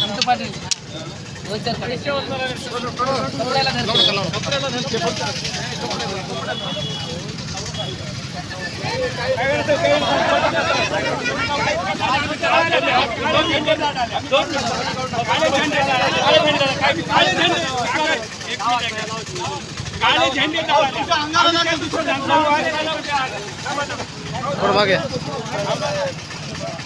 आमचं पाटील दोन चार कपड्याला धरतो. थोडं मागे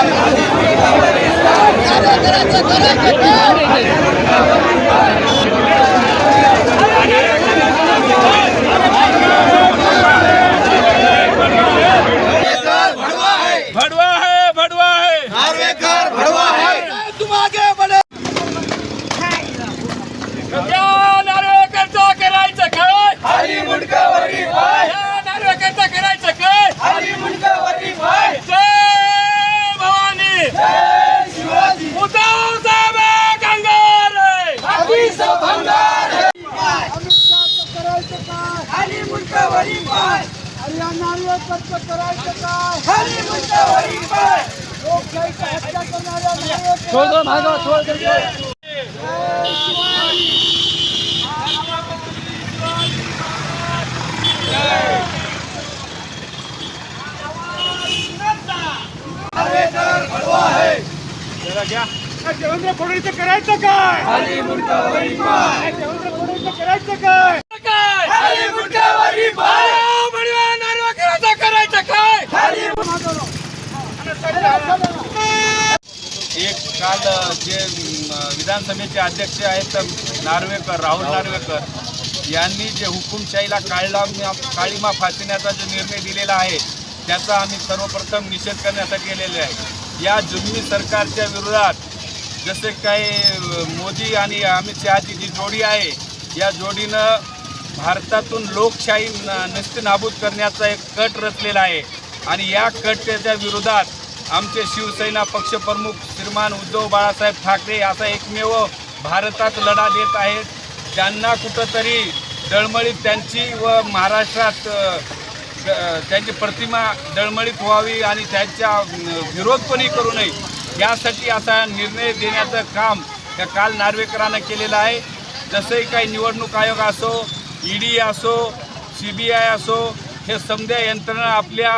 Thank you. खाली मुंडावरी पाय देवेंद्र फडणवीस करायचं काय खाली मुंडावरी पाय. देवेंद्र फडणवीस करायचं काय काय बडवा नारळकांचं करायचं काय खाली एक काल जे विधानसभेचे अध्यक्ष आहेत नार्वेकर राहुल नार्वेकर यांनी जे हुकुमशाहीला काळला काळीमा फासण्याचा जो निर्णय दिलेला आहे त्याचा आम्ही सर्वप्रथम निषेध करण्यासाठी गेलेले आहे. या जुलमी सरकारच्या विरोधात जसे काही मोदी आणि अमित शहाची जी जोडी आहे या जोडीनं भारतातून लोकशाही न- नाबूद करण्याचा एक कट रचलेला आहे. आणि या कटच्या विरोधात आमचे शिवसेना पक्षप्रमुख श्रीमान उद्धव बाळासाहेब ठाकरे असा एकमेव भारतात लढा देत आहेत. त्यांना कुठंतरी दळमळीत त्यांची व महाराष्ट्रात त्यांची प्रतिमा दळमळीत व्हावी आणि त्यांच्या विरोध कोणी करू नये यासाठी असा निर्णय देण्याचं काम त्या काल नार्वेकरांना केलेलं आहे. जसंही काही निवडणूक आयोग असो ईडी असो सी बी आय असो हे समध्या यंत्रणा आपल्या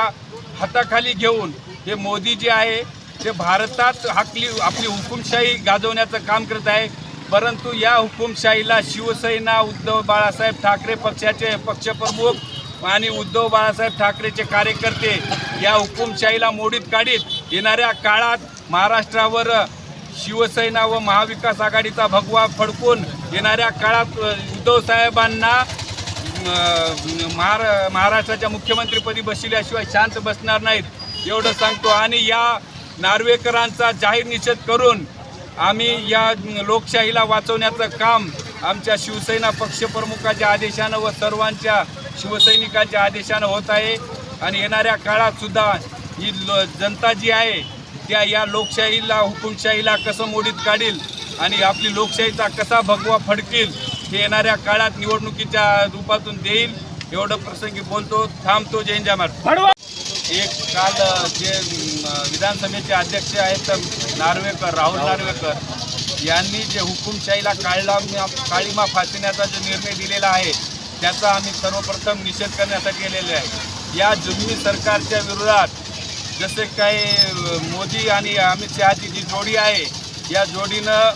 हाताखाली घेऊन हे मोदी जे आहे ते भारतात आपली आपली हुकुमशाही गाजवण्याचं काम करत आहे. परंतु या हुकुमशाहीला शिवसेना उद्धव बाळासाहेब ठाकरे पक्षाचे पक्षप्रमुख आणि उद्धव बाळासाहेब ठाकरेचे कार्यकर्ते या हुकुमशाहीला मोडीत काढीत येणाऱ्या काळात महाराष्ट्रावर शिवसेना व महाविकास आघाडीचा भगवा फडकून येणाऱ्या काळात उद्धव साहेबांना महारा महाराष्ट्राच्या मुख्यमंत्रीपदी बसल्याशिवाय शांत बसणार नाहीत एवढं सांगतो. आणि या नार्वेकरांचा जाहीर निषेध करून आम्ही या लोकशाहीला वाचवण्याचं काम आमच्या शिवसेना पक्षप्रमुखाच्या आदेशानं व सर्वांच्या शिवसैनिकांच्या आदेशानं होत आहे. आणि येणाऱ्या काळातसुद्धा ही जनता जी आहे त्या या लोकशाहीला हुकुमशाहीला कसं मोडीत काढील आणि आपली लोकशाहीचा कसा भगवा फडकील हे येणाऱ्या काळात निवडणुकीच्या रूपातून देईल एवढं प्रसंगी बोलतो थांबतो जय जय महाराज एक काल जे विधानसभेचे अध्यक्ष आहेत नार्वेकर राहुल नार्वेकर यांनी जे हुकुमशाहीला काळला काळीमा फासण्याचा जो निर्णय दिलेला आहे त्याचा आम्ही सर्वप्रथम निषेध करण्यासाठी गेलेले आहे. या जुलमी सरकारच्या विरोधात जसे काही मोदी आणि अमित शहाची जी जोडी आहे या जोडीनं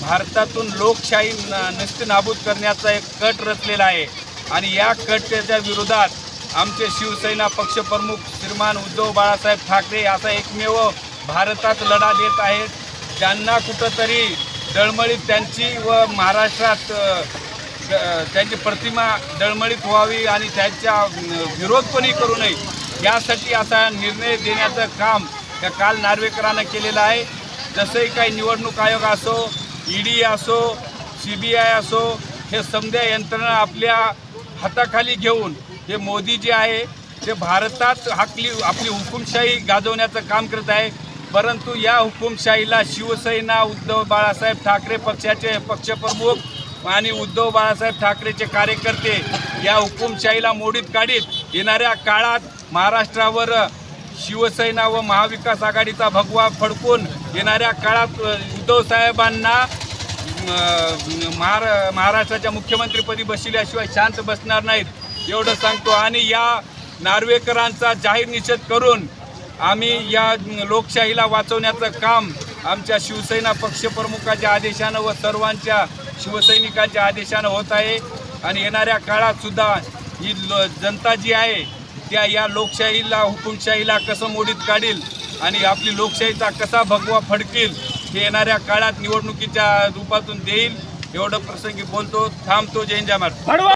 भारतातून लोकशाही न- नष्ट नाबूद करण्याचा एक कट रचलेला आहे. आणि या कटच्या विरोधात आमचे शिवसेना पक्षप्रमुख श्रीमान उद्धव बाळासाहेब ठाकरे असा एकमेव भारतात लढा देत आहेत. त्यांना कुठंतरी दळमळीत त्यांची व महाराष्ट्रात त्यांची प्रतिमा दळमळीत व्हावी आणि त्यांच्या विरोध कोणी करू नये यासाठी असा निर्णय देण्याचं काम या काल नार्वेकरांना केलेलं आहे. जसंही काही निवडणूक आयोग असो ईडी असो सी बी आय असो हे समध्या यंत्रणा आपल्या हाताखाली घेऊन हे मोदी जे आहे ते भारतात आपली आपली हुकुमशाही गाजवण्याचं काम करत आहे. परंतु या हुकुमशाहीला शिवसेना उद्धव बाळासाहेब ठाकरे पक्षाचे पक्षप्रमुख आणि उद्धव बाळासाहेब ठाकरेचे कार्यकर्ते या हुकुमशाहीला मोडीत काढीत येणाऱ्या काळात महाराष्ट्रावर शिवसेना व महाविकास आघाडीचा भगवा फडकून येणाऱ्या काळात अ, उद्धव साहेबांना महारा महाराष्ट्राच्या मुख्यमंत्रीपदी बसल्याशिवाय शांत बसणार नाहीत. एवढं सांगतो. आणि या नार्वेकरांचा जाहीर निषेध करून आम्ही या लोकशाहीला वाचवण्याचं काम आमच्या शिवसेना पक्षप्रमुखाच्या आदेशानं व सर्वांच्या शिवसैनिकांच्या आदेशानं होत आहे. आणि येणाऱ्या काळातसुद्धा ही जनता जी आहे त्या या लोकशाहीला हुकुमशाहीला कसं मोडीत काढील? आणि आपली लोकशाहीचा कसा भगवा फडकील हे येणाऱ्या काळात निवडणुकीच्या रूपातून देईल. एवढं प्रसंगी बोलतो थांबतो जय हिंद